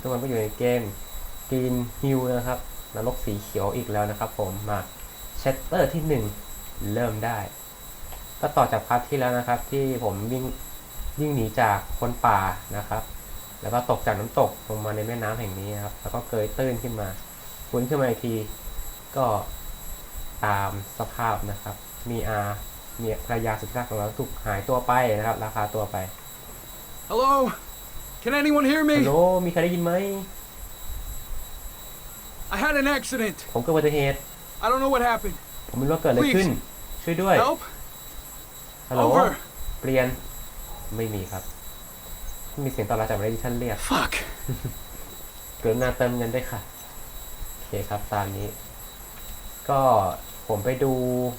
ทุกคนก็อยู่ในเกม Green Hill นะครับนรกสีเขียวอีกแล้วนะครับผมมาเชตเตอร์ที่หนึ่งเริ่มได้ ก็ต่อจากพาร์ทที่แล้วนะครับ ที่ผมวิ่งวิ่งหนีจากคนป่านะครับ แล้วก็ตกจากน้ำตกลงมาในแม่น้ำแห่งนี้นะครับ แล้วก็เกยตื้นขึ้นมาฟื้นขึ้นมาอีกทีก็ตามสภาพนะครับ มีอาเมียภรรยาสุดที่รักของเราถูกหายตัวไปนะครับราคาตัวไป Hello? Can anyone hear ฮัล me? โหลมีใครได้ยินไหม I had an accident. ผมเกิดอุบัติเหตุ I don't know what happened. ผมไม่รู้ว่าเกิดอะไรขึ้น ช่วยด้วย Help? ฮัลโหล Over. เปลี่ยน ไม่มีครับไม่มีเสียงตอบรับจากไม่ได้ที่ท่านเรียก Fuck. กรุณาเติมเงินด้วยค่ะ โอเคครับตามนี้ ก็ผมไปดู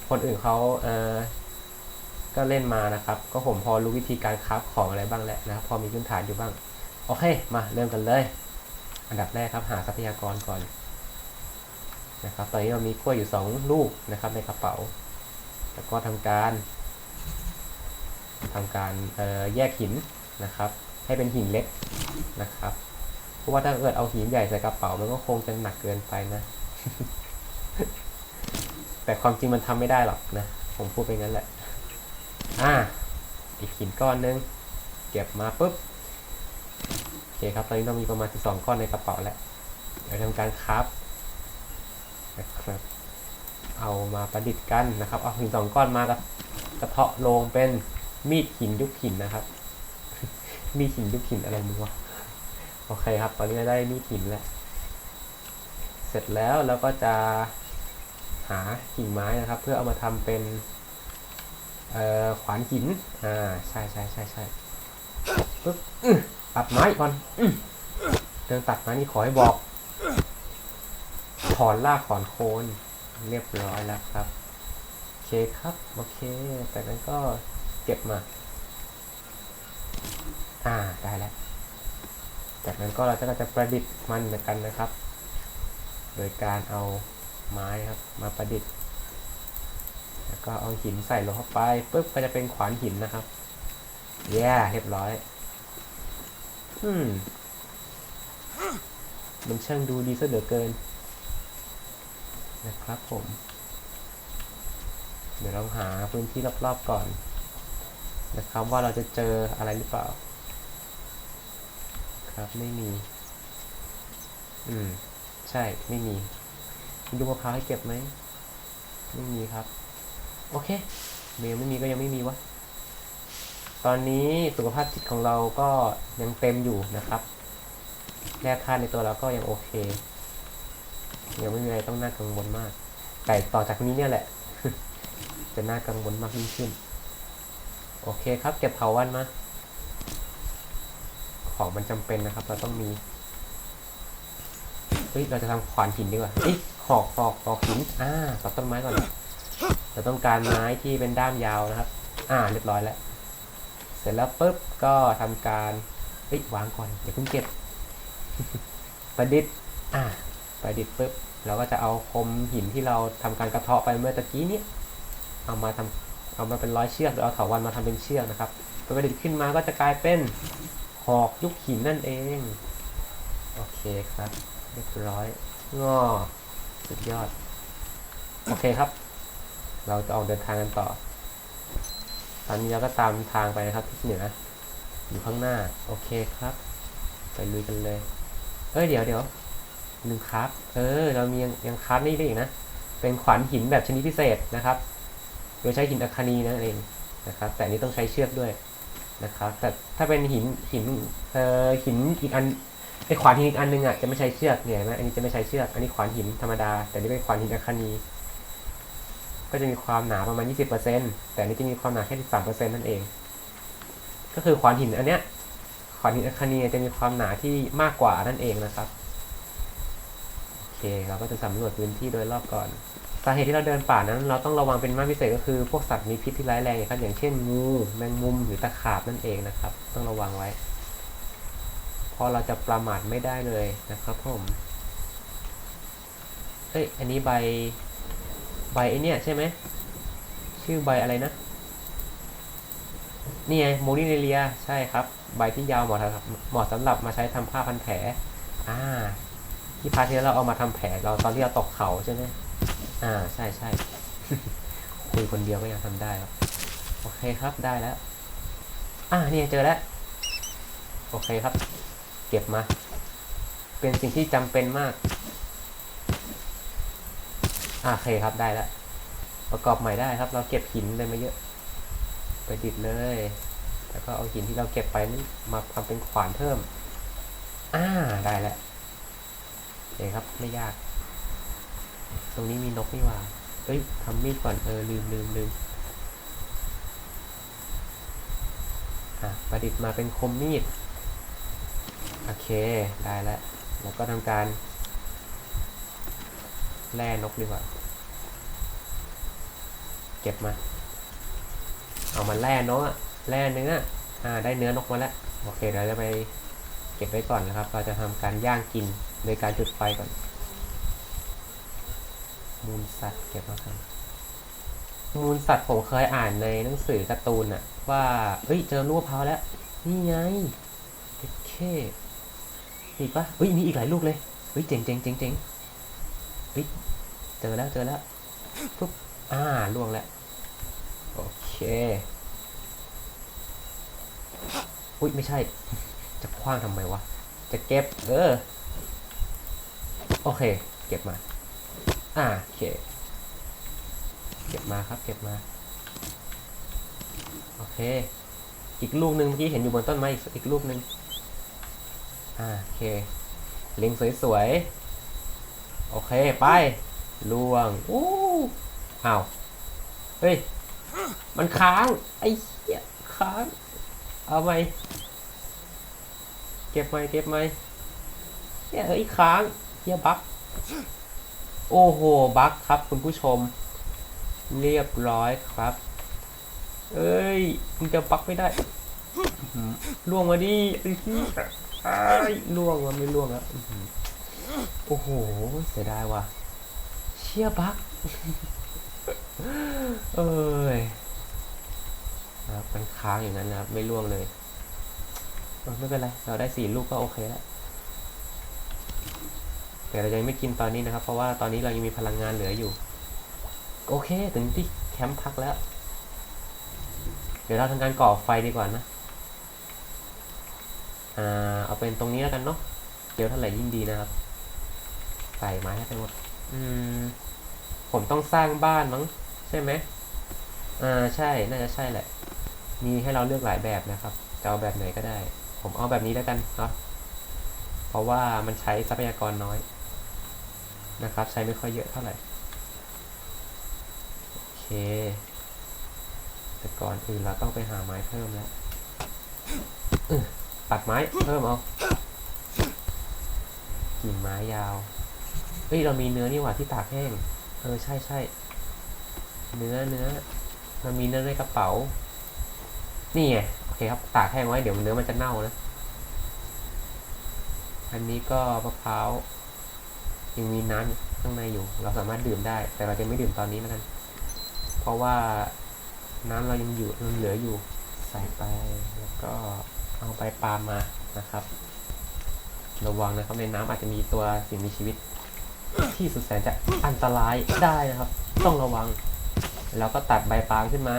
คนอื่นเขาเออก็เล่นมานะครับ ก็ผมพอรู้วิธีการคราฟของอะไรบ้างแล้วนะครับ พอมีพื้นฐานอยู่บ้าง โอเค มาเริ่มกันเลย อันดับแรกครับหาทรัพยากรก่อนนะครับตอนนี้เรามีกล้วยอยู่สองลูกนะครับในกระเป๋า แล้วก็ทำการทำการแยกหินนะครับ ให้เป็นหินเล็กนะครับ เพราะว่าถ้าเกิดเอาหินใหญ่ใส่กระเป๋ามันก็คงจะหนักเกินไปนะ แต่ความจริงมันทำไม่ได้หรอกนะ ผมพูดไปงั้นแหละ อ่า อีกหินก้อนนึง เก็บมาปุ๊บ เคครับ ตอนนี้เรามีประมาณ 12 ก้อนในกระเป๋าแล้ว เดี๋ยวทำการคราฟนะครับ เอามาประดิษฐ์กันนะครับ เอาหินสองก้อนมากับกระเทาะลงเป็นมีดหินยุคหินนะครับ มีดหินยุคหินอะไรมึงวะ โอเคครับ ตอนนี้ได้มีดหินแล้ว เสร็จแล้วเราก็จะหากิ่งไม้นะครับ เพื่อเอามาทำเป็นขวานหิน อ่า ใช่ใช่ใช่ใช่ปึ๊บ ตัดไม้ก่อนอื้อเรื่องตัดไม้นี่ขอให้บอก ถอนรากถอนโคนเรียบร้อยแล้วครับ โอเคครับ โอเคจากนั้นก็เก็บมา อ่า ได้แล้ว จากนั้นก็เราจะจะประดิษฐ์มันเหมือนกันนะครับ โดยการเอาไม้ครับ มาประดิษฐ์ แล้วก็เอาหินใส่ลงเข้าไปปุ๊บก็จะเป็นขวานหินนะครับแย่เรียบร้อย อืม มันช่างดูดีซะเหลือเกิน นะครับผม เดี๋ยวเราหาพื้นที่รอบๆก่อน นะครับว่าเราจะเจออะไรหรือเปล่า ครับไม่มี อืม ใช่ไม่มีมีลูกมะพร้าวให้เก็บไหม ไม่มีครับ โอเค เมลไม่มีก็ยังไม่มีวะ ตอนนี้สุขภาพจิตของเราก็ยังเต็มอยู่นะครับแร่ธาตุในตัวเราก็ยังโอเคยังไม่มีอะไรต้องน่ากังวลมาก แต่ต่อจากนี้เนี่ยแหละ จะน่ากังวลมากยิ่งขึ้น โอเคครับ เก็บเถาวันมา ของมันจำเป็นนะครับ เราต้องมี เฮ้ย เราจะทำขวานหินดีกว่าเอ้ยหอกหอกหอกหิน อ่าตัดต้นไม้ก่อน เราต้องการไม้ที่เป็นด้ามยาวนะครับ อ่า เรียบร้อยแล้ว ร็จแล้วปุ๊บก็ทำการเฮ้ยวางก่อนอย่าเพิ่งเก็บ ประดิษฐ์อ่าประดิษฐ์ปุ๊บเราก็จะเอาคมหินที่เราทำการกระเทาะไปเมื่อตะกี้นี้เอามาทำเอามาเป็นร้อยเชือกหรือเอาเถาวันมาทำเป็นเชือกนะครับประดิษฐ์ขึ้นมาก็จะกลายเป็นหอกยุคหินนั่นเองโอเคครับเรียบร้อยงอสุดยอด โอเคครับ เราจะออกเดินทางกันต่อ ตอนนี้เราก็ตามทางไปนะครับทิศเหนือ อยู่ข้างหน้า โอเคครับ ไปลุยกันเลย เอ้ยเดี๋ยวเดี๋ยวหนึ่งครับ เออ เรามียังยังครับนี่ได้อีกนะ เป็นขวานหินแบบชนิดพิเศษนะครับ โดยใช้หินอัคคนีนั่นเองนะครับ แต่นี้ต้องใช้เชือกด้วยนะครับ แต่ถ้าเป็นหินหิน เอ่อ หินอีกอันไอขวานหินอีกอันนึงอะจะไม่ใช้เชือกเนี่ยนไหมอันนี้จะไม่ใช้เชือก อันนี้ขวานหินธรรมดา แต่นี่เป็นขวานหินอัคคนี ก็จะมีความหนาประมาณ 20%แต่อันนี้จะมีความหนาแค่ 13%นั่นเอง ก็คือขวานหินอันเนี้ยขวานหินอัคคนีจะมีความหนาที่มากกว่านั่นเองนะครับโอเคเราก็จะสำรวจพื้นที่โดยรอบก่อนสาเหตุที่เราเดินป่านั้น เราต้องระวังเป็นมากพิเศษก็คือพวกสัตว์มีพิษที่ร้ายแรงครับอย่างเช่นงูแมงมุมหรือตะขาบนั่นเองนะครับ ต้องระวังไว้เพราะเราจะประมาทไม่ได้เลยนะครับผมเอ้ยอันนี้ใบ บไอเนี่ยใช่ไหมชื่อใบอะไรนะ นี่ไงโมนิเนเลียใช่ครับ ใบที่ยาวเหมาะสำหรับเหมาะสำหรับมาใช้ทำผ้าพันแผลอ่าที่พาร์ทที่เราเอามาทำแผลเราตอนที่เราตกเขาใช่ไหมอ่าใช่ใช่คุยคนเดียวก็ยังทำได้ครับโอเคครับได้แล้ว อ่าเนี่ยเจอแล้ว โอเคครับ เก็บมา เป็นสิ่งที่จำเป็นมาก โอเคครับได้แล้วประกอบใหม่ได้ครับ เราเก็บหินเลยมาเยอะ ไปดิดเลย แล้วก็เอาหินที่เราเก็บไปนี่มาทำเป็นขวานเพิ่ม อ่าได้แล้วโอเคครับไม่ยาก ตรงนี้มีนกนี่หว่าเอ้ยทำมีดก่อนเออลืมลืมลืมอะประดิษฐ์มาเป็นคมมีด โอเคได้แล้วแล้วก็ทำการ แล่นกดีกว่า เก็บมา เอามาแล่นกอะแล่เนื้ออ่าได้เนื้อนกมาแล้ว โอเคเดี๋ยวเราจะไปเก็บไว้ก่อนนะครับ เราจะทำการย่างกินโดยการจุดไฟก่อน มูลสัตว์เก็บมาก่อนมูลสัตว์ผมเคยอ่านในหนังสือการ์ตูนอะว่าเอ้ย เจอลูกมะพาแล้ว นี่ไงโอเคอีกปะเฮ้ย มีอีกหลายลูกเลย เฮ้ย เจ๋งเจ๋งเจ๋งเจ๋ง ฮ้ยเจอแล้วเจอแล้วปุ๊บอ่าล่วงแล้วโอเคอุ้ยไม่ใช่ จะคว้างทำไมวะ จะเก็บ เออ โอเค เก็บมา อ่าโอเค เก็บมาครับเก็บมา โอเค อีกลูกหนึ่งเมื่อกี้เห็นอยู่บนต้นไม้อีกลูกหนึ่งอ่าโอเคเล็งสวยๆ โอเค ไปล่วงอู้อ้าวเฮ้ย มันค้าง ไอ้เหี้ยค้าง เอาไหมเก็บไหมเก็บไหมเนี่ยเอ้ยค้างเฮียบักโอ้โห บักครับคุณผู้ชม เรียบร้อยครับ เอ้ยมึงจะบักไม่ได้อื้อหือล่วงมาดิไอ้ที่อ้ายล่วงมันไม่ล่วงแล้ว โอ้โห เสียดายว่ะ เชี่ยบักเอ้ยครับมันค้างอย่างนั้นนะครับ ไม่ล่วงเลยไม่เป็นไร เราได้สี่ลูกก็โอเคแล้วแต่เรายังไม่กินตอนนี้นะครับ เพราะว่าตอนนี้เรายังมีพลังงานเหลืออยู่ โอเค ถึงที่แคมป์พักแล้ว เดี๋ยวเราทำการก่อไฟดีกว่านะ อ่า เอาเป็นตรงนี้แล้วกันเนาะเดี๋ยวเท่าไหร่ยิ่งดีนะครับ ใส่ไม้ให้ไปหมด อืม ผมต้องสร้างบ้านมั้ง ใช่ไหมอ่าใช่ น่าจะใช่แหละ มีให้เราเลือกหลายแบบนะครับ จะเอาแบบไหนก็ได้ ผมเอาแบบนี้แล้วกันเนาะ เพราะว่ามันใช้ทรัพยากรน้อยนะครับ ใช้ไม่ค่อยเยอะเท่าไหร่ โอเค แต่ก่อนอื่นเราต้องไปหาไม้เพิ่มแล้วอื้อตัดไม้เพิ่มเอากิ่งไม้ยาว เฮ้ยเรามีเนื้อนี่หว่าที่ตากแห้ง เออใช่ใช่เนื้อเนื้อมันมีเนื้อในกระเป๋า นี่ไงโอเคครับตากแห้งไว้เดี๋ยวเนื้อมันจะเน่านะ อันนี้ก็มะพร้าวยังมีน้ำข้างในอยู่ เราสามารถดื่มได้ แต่เราจะไม่ดื่มตอนนี้แล้วกัน เพราะว่าน้ำเรายังอยู่ยังเหลืออยู่ใส่ไปแล้วก็เอาไปปาล์มมานะครับ ระวังนะครับในน้ำอาจจะมีตัวสิ่งมีชีวิต ที่สุดแสนจะอันตรายได้นะครับ ต้องระวัง แล้วก็ตัดใบปาล์มขึ้นมา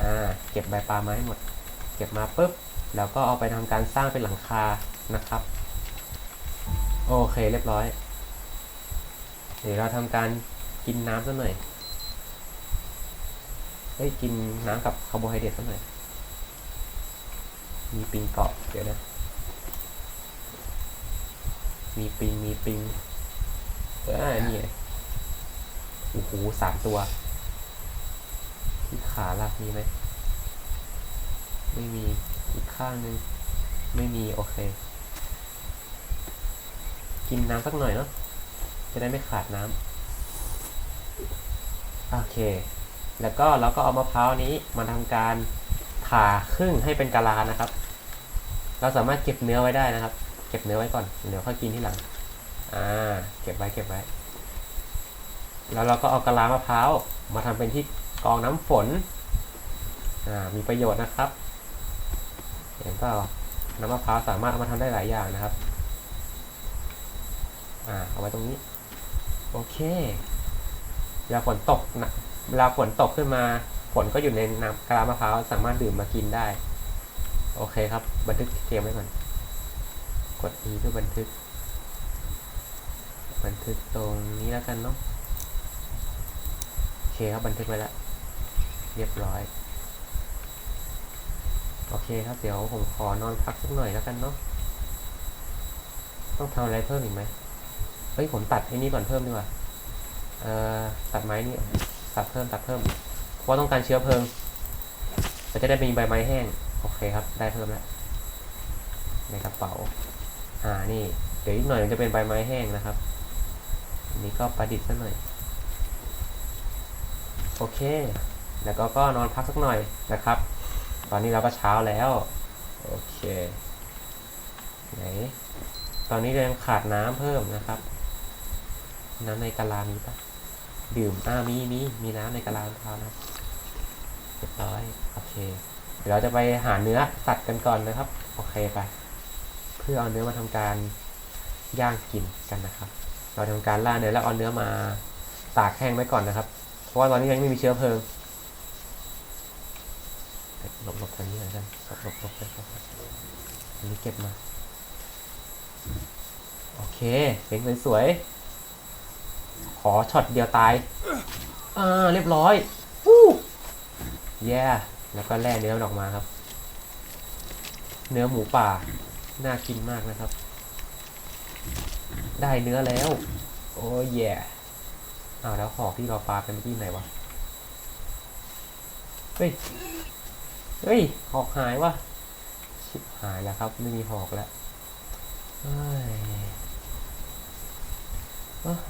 อ่าเก็บใบปาล์มมาให้หมด เก็บมาปุ๊บแล้วก็เอาไปทำการสร้างเป็นหลังคานะครับ โอเคเรียบร้อยเดี๋ยวเราทำการกินน้ำสักหน่อยเฮ้ยกินน้ำกับคาร์โบไฮเดรตสักหน่อย มีปิงเกาะเดี๋ยวนะ มีปิง มีปิง ออนี่โอ้โหสามตัว ที่ขาหลักมีไหม ไม่มี อีกข้างนึง ไม่มี โอเค กินน้ำสักหน่อยเนาะ จะได้ไม่ขาดน้ำ โอเค แล้วก็เราก็เอามะพร้าวนี้มาทำการผ่าครึ่งให้เป็นกะลานะครับ เราสามารถเก็บเนื้อไว้ได้นะครับ เก็บเนื้อไว้ก่อน เดี๋ยวค่อยกินที่หลัง อ่าเก็บไว้เก็บไว้ แล้วเราก็เอากะลามะพร้าวมาทำเป็นที่กองน้ำฝนอ่ามีประโยชน์นะครับ เห็นเปล่าน้ำมะพร้าวสามารถเอามาทำได้หลายอย่างนะครับอ่าเอาไว้ตรงนี้ โอเคเวลาฝนตกนะเวลาฝนตกขึ้นมาฝนก็อยู่ในน้ำกะลามะพร้าวสามารถดื่มมากินได้ โอเคครับ บันทึกเกมไว้ก่อน กด E เพื่อบันทึก บันทึกตรงนี้แล้วกันเนาะโอเคครับบันทึกไว้แล้วเรียบร้อย โอเคครับเดี๋ยวผมขอนอนพักสักหน่อยแล้วกันเนาะต้องทำอะไรเพิ่มอีกไหมเฮ้ยผมตัดไอ้นี่ก่อนเพิ่มดีกว่าเอ่อตัดไม้นี่ตัดเพิ่มตัดเพิ่มเพราะว่าต้องการเชื้อเพลิงมันจะได้มีใบไม้แห้งโอเคครับ ได้เพิ่มแล้วในกระเป๋าอ่านี่เดี๋ยวอีกหน่อยมันจะเป็นใบไม้แห้งนะครับ อันนี้ก็ประดิษฐ์ซะหน่อย โอเค แล้วก็ก็นอนพักสักหน่อยนะครับ ตอนนี้เราก็เช้าแล้ว โอเค ไหน ตอนนี้เรายังขาดน้ำเพิ่มนะครับ น้ำในกะลามีปะดื่ม อ่า มี มี มีน้ำในกะลามะพร้านะครับเรียบร้อย โอเค เดี๋ยวเราจะไปหาเนื้อสัตว์กันก่อนนะครับ โอเคไป เพื่อเอาเนื้อมาทำการย่างกินกันนะครับ เราทำการล่าเนื้อแล้วเอาเนื้อมาตากแห้งไว้ก่อนนะครับ เพราะว่าตอนนี้ยังไม่มีเชื้อเพลิงหลบหลบทางนี้หน่อยกันหลบหลบหลบหลบหลบอันนี้เก็บมา โอเคเสียงสวยๆขอช็อตเดียวตายอ่าเรียบร้อยวู้แย่แล้วก็แล่เนื้อออกมาครับ เนื้อหมูป่า น่ากินมากนะครับ ได้เนื้อแล้ว โอ้ยแย่อ้าวแล้วหอกที่เราปาเป็นเมื่อกี้ไหนวะ เฮ้ย เฮ้ย หอกหายวะชิบหายแล้วครับ ไม่มีหอกแล้วเฮ้ย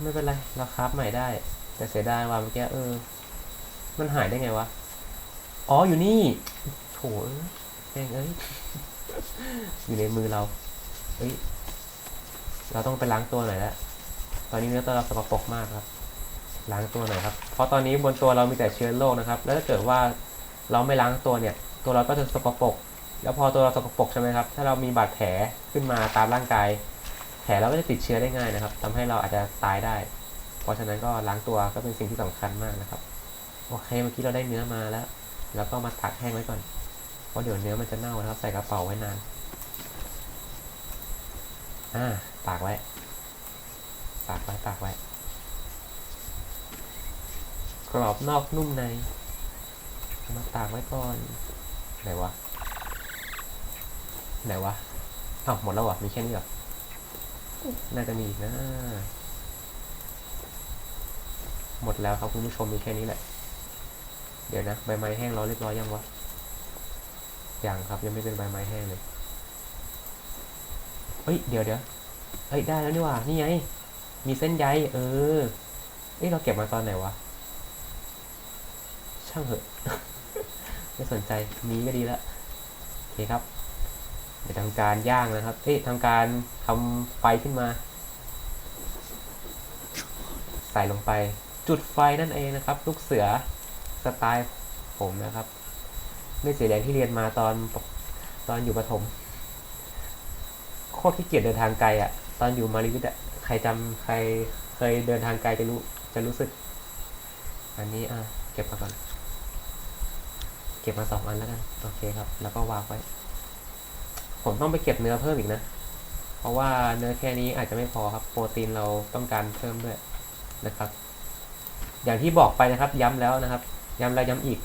ไม่เป็นไร เราคราฟใหม่ได้ แต่เสียดายว่าเมื่อกี้เออ มันหายได้ไงวะ อ๋ออยู่นี่โถเอ้ยแม่งเอ้ย อยู่ในมือเราเฮ้ย เราต้องไปล้างตัวหน่อยแล้ว ตอนนี้เนื้อตัวเราสกปรกมากครับ ล้างตัวหน่อยครับ เพราะตอนนี้บนตัวเรามีแต่เชื้อโรคนะครับ แล้วถ้าเกิดว่าเราไม่ล้างตัวเนี่ย ตัวเราก็จะสกปรก แล้วพอตัวเราสกปรกใช่ไหมครับ ถ้าเรามีบาดแผลขึ้นมาตามร่างกาย แผลเราก็จะติดเชื้อได้ง่ายนะครับทำให้เราอาจจะตายได้ เพราะฉะนั้นก็ล้างตัวก็เป็นสิ่งที่สำคัญมากนะครับ โอเค เมื่อกี้เราได้เนื้อมาแล้ว แล้วก็มาตากแห้งไว้ก่อน เพราะเดี๋ยวเนื้อมันจะเน่านะครับ ใส่กระเป๋าไว้นาน อ่าตากไว้ตากไว้ตากไว้ กรอบนอกนุ่มใน มาตากไว้ก่อน ไหนวะ ไหนวะอ้าวหมดแล้วเหรอะมีแค่นี้เหรอ น่าจะมีอีกนะ หมดแล้วครับคุณผู้ชมมีแค่นี้แหละ เดี๋ยวนะ ใบไม้แห้งเราเรียบร้อยยังวะยังครับยังไม่เป็นใบไม้แห้งเลย เฮ้ย เดี๋ยวเดี๋ยวเฮ้ย ได้แล้วนี่ว่า นี่ไง มีเส้นใย เออ เอ้ยเราเก็บมาตอนไหนวะ ช่างเหอะ ไม่สนใจ มีก็ดีแล้วโอเคครับ เดี๋ยวทำการย่างนะครับ เอ้ยทำการทำไฟขึ้นมา ใส่ลงไป จุดไฟนั่นเองนะครับ ลูกเสือ สไตล์ผมนะครับ ไม่เสียแรงที่เรียนมาตอนตอนอยู่ประถม คตรขี้เกียจเดินทางไกลอะ่ะ ตอนอยู่มาริวิทย์อะใครจำใครเคยเดินทางไกลจะรู้จะรู้สึก อันนี้อะเก็บมาก่อน เก็บมาสองอันแล้วกัน โอเคครับ แล้วก็วางไว้ ผมต้องไปเก็บเนื้อเพิ่มอีกนะ เพราะว่าเนื้อแค่นี้อาจจะไม่พอครับ โปรตีนเราต้องการเพิ่มด้วยนะครับ อย่างที่บอกไปนะครับ ย้ำแล้วนะครับ ย้ำแล้วย้ำอีก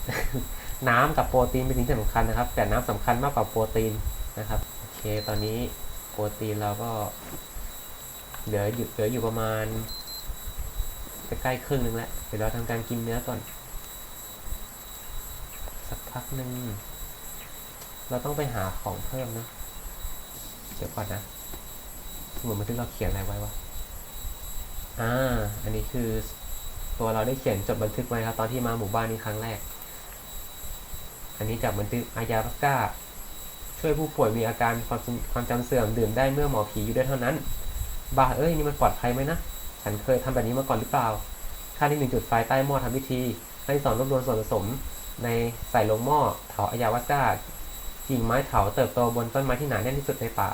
น้ำกับโปรตีนเป็นสิ่งสำคัญนะครับ แต่น้ำสำคัญมากกว่าโปรตีนนะครับ โอเค ตอนนี้ ปรตีนเราก็เหลืออยู่เหลืออยู่ประมาณใกล้ๆครึ่งหนึงแล้วเดี๋ยวเราทำการกินเนื้อก่อน สักพักหนึ่งเราต้องไปหาของเพิ่มนะเดี๋ยวก่อนนะเหมือนมันที่เราเขียนอะไรไว้วะอ่าอันนี้คือตัวเราได้เขียนจดบันทึกไว้ครับ ตอนที่มาหมู่บ้านนี้ครั้งแรก อันนี้จากบันทึกอายาพักก้า ช่วยผู้ป่วยมีอาการความความจำเสื่อมดื่มได้เมื่อหมอผีอยู่ด้วยเท่านั้น บาเอ้ยนี่มันปลอดภัยไหมนะ ฉันเคยทำแบบนี้มาก่อนหรือเปล่า ขั้นที่หนึ่งจุดไฟใต้หม้อทำพิธีขั้นที่สองรวบรวมส่วนผสม ในใส่ลงหม้อเถาอายาวัสก้ากิ่งไม้เถาเติบโตบนต้นไม้ที่หนาแน่นที่สุดในป่า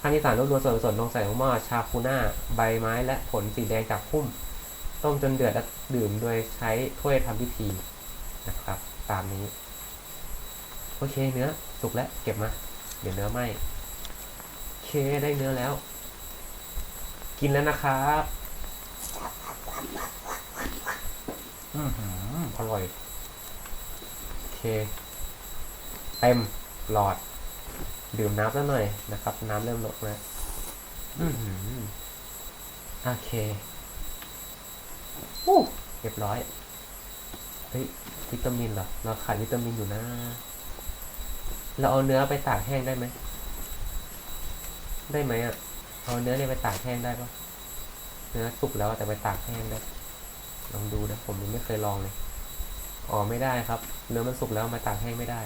ขั้นที่สามรวบรวมส่วนผสมลงใส่ของหม้อชาคูน่าใบไม้และผลสีแดงจากพุ่ม ต้มจนเดือดและดื่มโดยใช้ถ้วยทำพิธีนะครับ ตามนี้ โอเคเนื้อ สุกแล้วเก็บมา เดี๋ยวเนื้อไหมเคได้เนื้อแล้ว กินแล้วนะครับอือหืออร่อยเคเต็มหลอด ดื่มน้ำแล้วหน่อยนะครับ น้ำเริ่มลดแล้วอือหือโอเคอู้เรียบร้อยเฮ้ยวิตามินเหรอเราขาดวิตามินอยู่นะ เราเอาเนื้อไปตากแห้งได้ไหม ได้ไหมอะ เอาเนื้อเนี่ยไปตากแห้งได้ปะเนื้อสุกแล้วแต่ไปตากแห้งได้ ลองดูนะ ผมยังไม่เคยลองเลย อ๋อไม่ได้ครับ เนื้อมันสุกแล้วมาตากแห้งไม่ได้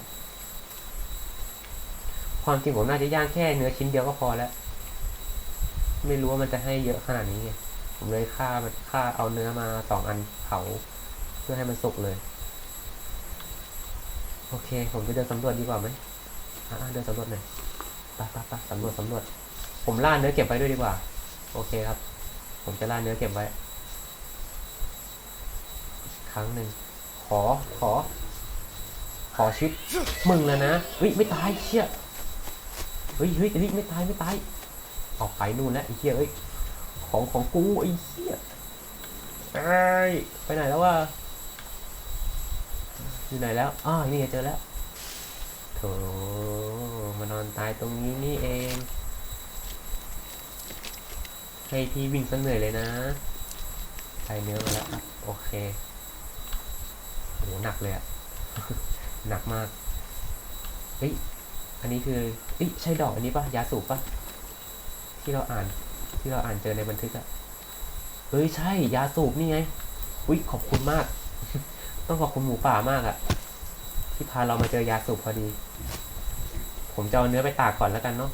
ความจริงผมน่าจะย่างแค่เนื้อชิ้นเดียวก็พอแล้ว ไม่รู้ว่ามันจะให้เยอะขนาดนี้ไง ผมเลยฆ่ามันฆ่าเอาเนื้อมาสองอันเผาเพื่อให้มันสุกเลย โอเค ผมไปเดินสำรวจดีกว่าไหม เดินสำรวจหน่อยปไปไปสำรวจสำรวจ ผมล่าเนื้อเก็บไว้ด้วยดีกว่า โอเคครับ ผมจะล่าเนื้อเก็บไว้ ครั้งหนึ่ง ขอ ขอ ขอชีวิตมึงแล้วนะเฮ้ยไม่ตายเชี่ยเฮ้ยเฮ้ยเฮ้ยไม่ตายไม่ตาย ออกไปนู่นแล้วไอ้เชี่ยเอ้ย ของของกูไอ้เชี่ยเอ้ยไปไหนแล้ววะอยู่ไหนแล้ว อ้าวนี่เจอแล้วโถานอนตายตรงนี้นี่เอง ให้พี่วิ่งซะเหนื่อยเลยนะใส่เนื้อมาแล้วโอเคโหหนักเลยอะหนักมากเฮ้ยอันนี้คือเอ้ยใช่ดอกอันนี้ปะยาสูบปะที่เราอ่าน ที่เราอ่านเจอในบันทึกอะเฮ้ยใช่ ยาสูบนี่ไงอุ้ยขอบคุณมาก ต้องขอบคุณหมูป่ามากอะที่พาเรามาเจอยาสูบพอดี ผมจะเอาเนื้อไปตากก่อนแล้วกันเนาะ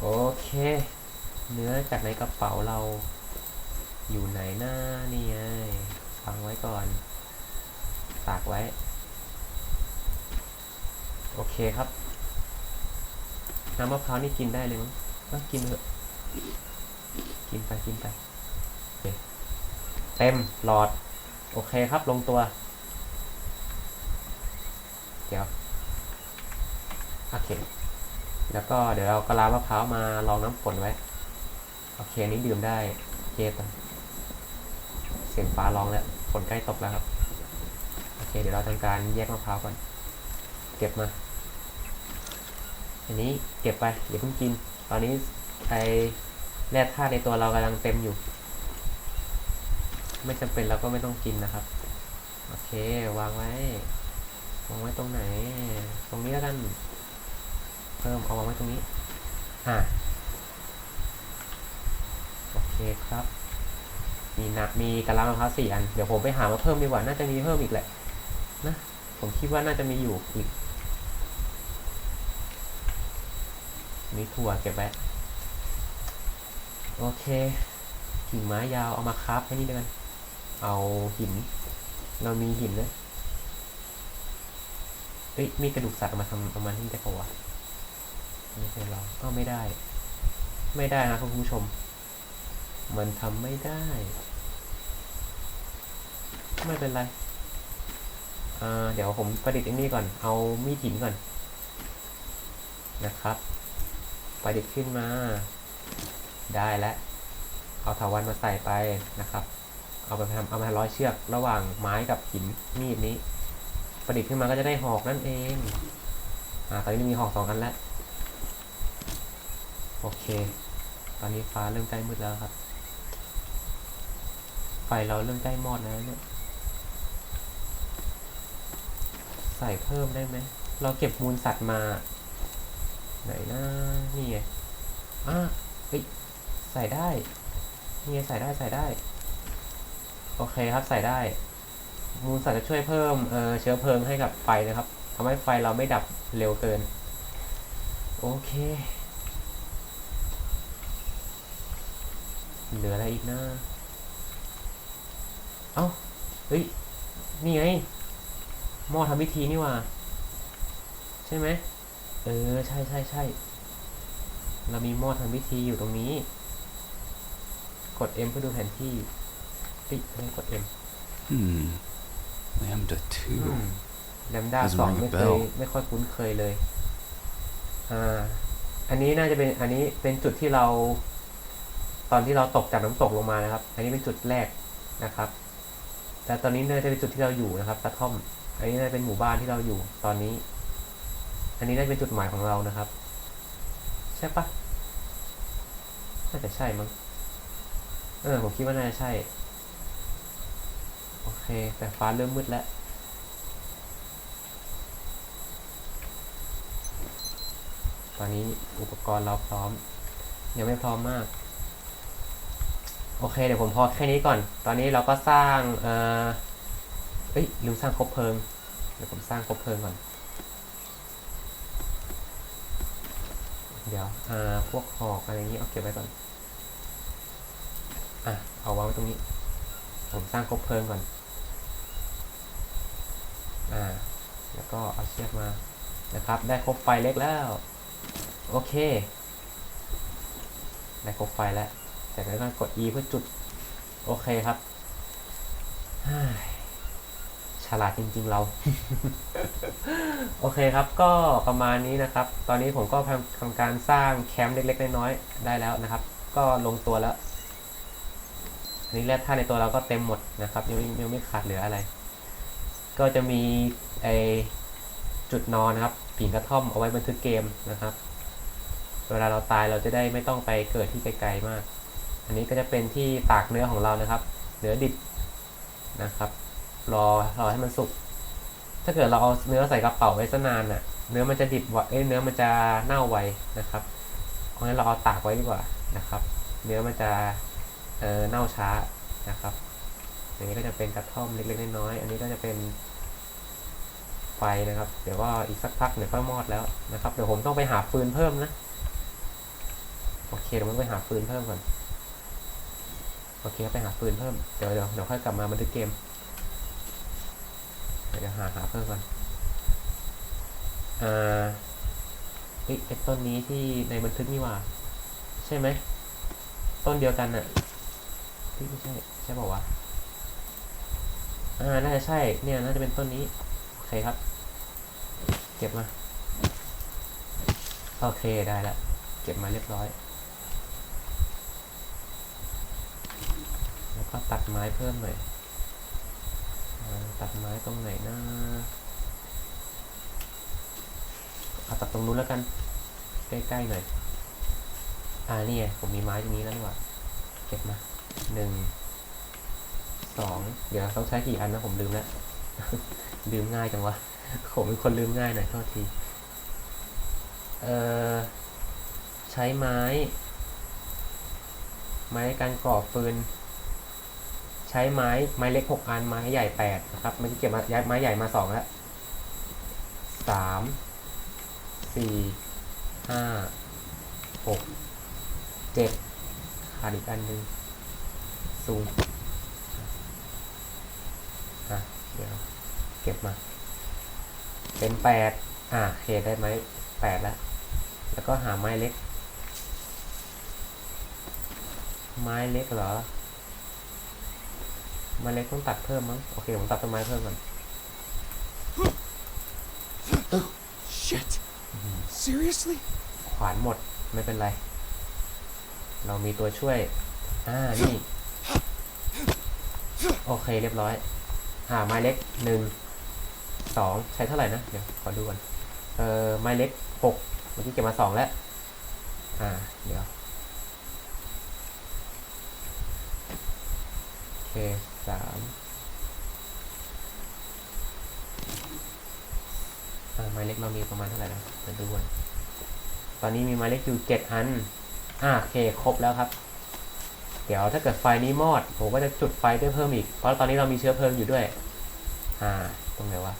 โอเค เนื้อจากในกระเป๋าเราอยู่ไหนหน้านี่ไงฟังไว้ก่อน ตากไว้ โอเคครับ น้ำมะพร้าวนี่กินได้เลยมั้งก็กินเถอะกินไปกินไปเต็มหลอด โอเคครับลงตัว เดี๋ยว โอเค แล้วก็เดี๋ยวเรากะลามะพร้าวมาลองน้ำฝนไว้ โอเคอันนี้ดื่มได้เคก่อนเสียงฟ้าร้องแล้ว ฝนใกล้ตกแล้วครับ โอเค เดี๋ยวเราทำการแยกมะพร้าวก่อน เก็บมา อันนี้เก็บไปอย่าเพิ่งกิน ตอนนี้ไอแร่ธาตุในตัวเรากำลังเต็มอยู่ ไม่จำเป็นเราก็ไม่ต้องกินนะครับ โอเค วางไว้ วางไว้ตรงไหน ตรงนี้แล้วกัน พิ่มเอาวางไว้ตรงนี้ อ่า โอเคครับ มีนะมีกะลามะพร้าวสี่อัน เดี๋ยวผมไปหามาเพิ่มดีกว่า น่าจะมีเพิ่มอีกแหละ นะ ผมคิดว่าน่าจะมีอยู่อีก มีถั่วเก็บไว้ โอเค กิ่งไม้ยาวเอามาคราฟแค่นี้เดินเอาหิน เรามีหินนะเอ้ยมีกระดูกสัตว์มาทำเอามาที่ได้ปะวะ ไม่ใช่เราก็ไม่ได้ ไม่ได้นะคุณผู้ชม มันทำไม่ได้ ไม่เป็นไรเดี๋ยวผมประดิษฐ์อันนี้ก่อน เอามีดหินก่อน นะครับ ประดิษฐ์ขึ้นมา ได้แล้ว เอาถาวันมาใส่ไปนะครับ เอาไปทำเอามาร้อยเชือกระหว่างไม้กับหินมีดนี้ ประดิษฐ์ขึ้นมาก็จะได้หอกนั่นเอง อ่า ตอนนี้มีหอกสองอันแล้ว โอเค ตอนนี้ฟ้าเริ่มใกล้มืดแล้วครับ ไฟเราเริ่มใกล้มอดแล้วเนี่ย ใส่เพิ่มได้ไหม เราเก็บมูลสัตว์มา ไหนนะนี่ไงอะเฮ้ย ใส่ได้ นี่ไงใส่ได้ใส่ได้ โอเคครับใส่ได้ มูลสัตว์จะช่วยเพิ่มเออเชื้อเพลิงให้กับไฟนะครับทำให้ไฟเราไม่ดับเร็วเกิน โอเค เหลืออะไรอีกนะ เอ้า เฮ้ย นี่ไง หม้อทำพิธีนี่หว่า ใช่ไหม เออ ใช่ใช่ใช่ เรามีหม้อทำพิธีอยู่ตรงนี้ กด M เพื่อดูแผนที่เอ้ยไม่กด M Hmm. Lambda 2. แลมด้า Doesn't สอง ring a ไม่เคย bell ไม่ค่อยคุ้นเคยเลย อ่า อันนี้น่าจะเป็น อันนี้เป็นจุดที่เราต อนที่เราตกจากน้ำตกลงมานะครับ อันนี้เป็นจุดแรกนะครับ แต่ตอนนี้น่าจะเป็นจุดที่เราอยู่นะครับกระท่อม อันนี้น่าจะเป็นหมู่บ้านที่เราอยู่ตอนนี้ อันนี้น่าจะเป็นจุดหมายของเรานะครับ ใช่ปะน่าจะใช่มั้ง เออผมคิดว่าน่าจะใช่ โอเค แต่ฟ้าเริ่มมืดแล้วตอนนี้อุปกรณ์เราพร้อม ยังไม่พร้อมมาก โอเคเดี๋ยวผมพอแค่นี้ก่อน ตอนนี้เราก็สร้างเอ่อเอ้ยลืมสร้างคบเพลิง เดี๋ยวผมสร้างคบเพลิงก่อน เดี๋ยวอ่าพวกหอกอะไรนี้เอาเก็บไว้ก่อน อะเอาวางไว้ตรงนี้ ผมสร้างคบเพลิงก่อน อ่า แล้วก็เอาเชือกมา นะครับ ได้ครบไฟเล็กแล้ว โอเค ได้ครบไฟแล้ว จากนั้นก็กด E เพื่อจุด โอเคครับฮ่ายฉลาดจริง ๆ เรา โอเคครับ ก็ประมาณนี้นะครับ ตอนนี้ผมก็ทำทำการสร้างแคมป์เล็ก ๆ น้อยๆได้แล้วนะครับ ก็ลงตัวแล้วอันนี้แร่ธาตุในตัวเราก็เต็มหมดนะครับ ยังไม่ยังไม่ขาดเหลืออะไร ก็จะมีไอจุดนอนนะครับผิงกระท่อมเอาไว้บันทึกเกมนะครับ เวลาเราตายเราจะได้ไม่ต้องไปเกิดที่ไกลๆมาก อันนี้ก็จะเป็นที่ตากเนื้อของเรานะครับ เนื้อดิบนะครับ รอรอให้มันสุก ถ้าเกิดเราเอาเนื้อใส่กระเป๋าไว้ซะนานน่ะ เนื้อมันจะดิบวะเอ้ยเนื้อมันจะเน่าไวนะครับ เพราะฉะนั้นเราเอาตากไว้ดีกว่านะครับ เนื้อมันจะเอ่อเน่าช้านะครับอย่างนี้ก็จะเป็นกระท่อมเล็กๆน้อยๆอันนี้ก็จะเป็นไฟนะครับ เดี๋ยวก็อีกสักพักเดี๋ยวก็มอดแล้วนะครับ เดี๋ยวผมต้องไปหาฟืนเพิ่มนะ โอเคเดี๋ยวผมไปหาฟืนเพิ่มก่อน โอเคไปหาฟืนเพิ่ม เดี๋ยวเดี๋ยวเดี๋ยวค่อยกลับมาบันทึกเกม เดี๋ยวหาหาเพิ่มก่อน อ่าเฮ้ยไอ้ต้นนี้ที่ในบันทึกนี่ว่า ใช่ไหม ต้นเดียวกันน่ะไม่ใช่ ใช่ปล่าวะ อ่า น่าจะใช่ เนี่ย น่าจะเป็นต้นนี้ โอเคครับ เก็บมา โอเค ได้ละ เก็บมาเรียบร้อย แล้วก็ตัดไม้เพิ่มหน่อย ตัดไม้ตรงไหนนะเอาตัดตรงนู้นแล้วกัน ใกล้ๆหน่อย อ่านี่ไงผมมีไม้ตรงนี้แล้วนี่หว่าเก็บมาหนึ่งสองเดี๋ยวต้องใช้กี่อันนะผมลืมแล้วลืมง่ายจังวะผมเป็นคนลืมง่ายหน่อยโทษที เอ่อ ใช้ไม้ ไม้การก่อฟืน ช้ไม้ไม้เล็กหกอัน ไม้ใหญ่แปดนะครับเมื่อกี้เก็บมาย้ายไม้ใหญ่มาสองแล้วสามสี่ห้าหกเจ็ดขาดอีกอันหนึ่งซูมอะเดี๋ยวเก็บมา เป็นแปดอะโอเคได้ไหม้แปดแล้ว แล้วก็หาไม้เล็ก ไม้เล็กเหรอ ไม้เล็กต้องตัดเพิ่มมั้ง โอเค ผมตัดต้นไม้เพิ่มก่อน Shit. Seriously? ขวานหมด ไม่เป็นไร เรามีตัวช่วย อ่า นี่ โอเค เรียบร้อย อ่า ไม้เล็กหนึ่ง สอง ใช้เท่าไหร่นะ เดี๋ยว ขอดูก่อน เออไม้เล็กหกเมื่อกี้เก็บมาสองแล้ว อ่า เดี๋ยว โอเค สามอ่าไม้เล็กเรามีประมาณเท่าไหร่นะเดี๋ยวดูก่อนตอนนี้มีไม้เล็กอยู่เจ็ดอัน อ่าโอเคครบแล้วครับ เดี๋ยวถ้าเกิดไฟนี้มอด ผมก็จะจุดไฟด้วยเพิ่มอีก เพราะตอนนี้เรามีเชื้อเพลิงอยู่ด้วย อ่า ตรงไหนวะ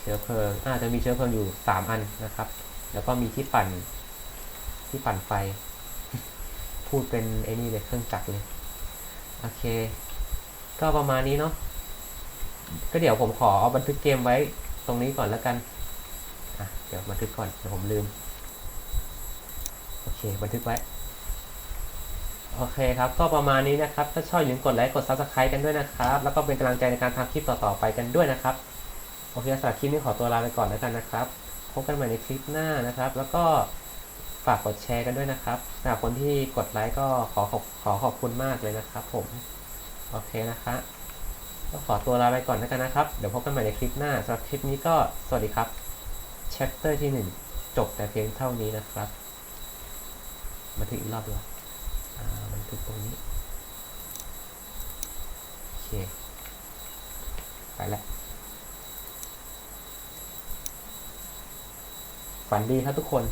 เชื้อเพลิง อ่า จะมีเชื้อเพลิงอยู่สามอันนะครับ แล้วก็มีที่ปั่น ที่ปั่นไฟ พูดเป็นไอ้นี่เลยเครื่องจักรเลย โอเค ก็ประมาณนี้เนาะก็เดี๋ยวผมขอเอาบันทึกเกมไว้ตรงนี้ก่อนแล้วกันอะเดี๋ยวบันทึกก่อนเดี๋ยวผมลืม โอเค บันทึกไว้ โอเคครับ ก็ประมาณนี้นะครับ ถ้าชอบอย่าลืมกดไลค์ กด Subscribe กันด้วยนะครับ แล้วก็เป็นกำลังใจในการทำคลิปต่อๆไปกันด้วยนะครับ โอเคสำหรับคลิปนี้ขอตัวลาไปก่อนแล้วกันนะครับ พบกันใหม่ในคลิปหน้านะครับ แล้วก็ฝากกดแชร์กันด้วยนะครับสำหรับคนที่กดไลค์ก็ขอขอบขอขอบคุณมากเลยนะครับ ผม โอเคนะคะก็ขอตัวลาไปก่อนแล้วกันนะครับ เดี๋ยวพบกันใหม่ในคลิปหน้าสำหรับคลิปนี้ก็สวัสดีครับ chapter ที่หนึ่งจบแต่เพียงเท่านี้นะครับ มาถึงอีกรอบดีกว่าอ่ามันถึงตรงนี้โอเคไปแล้วฝันดีครับทุกคน